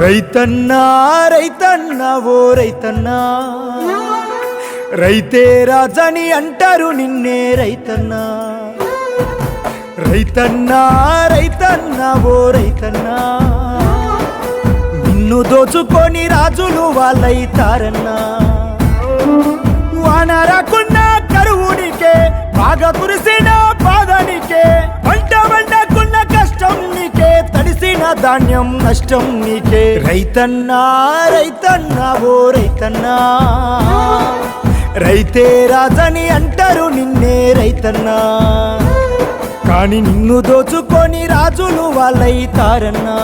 రైతన్నా రైతన్నా ఓ రైతన్నా. రైతే రాజని అంటారు నిన్నే రైతన్నా. రైతన్నా రైతన్నా ఓ రైతన్నా. నిన్ను దోచుకొని రాజులు వాళ్ళైతారన్నా. వాన రాకున్నా కరువునికే బాగా కురిసిన బాధనికే. ధాన్యం నష్టం నీకే. రైతన్నా రైతన్నా ఓ రైతన్నా. రైతే రాజని అంటారు నిన్నే రైతన్నా. కానీ నిన్ను దోచుకొని రాజులు వాళ్ళైతారన్నా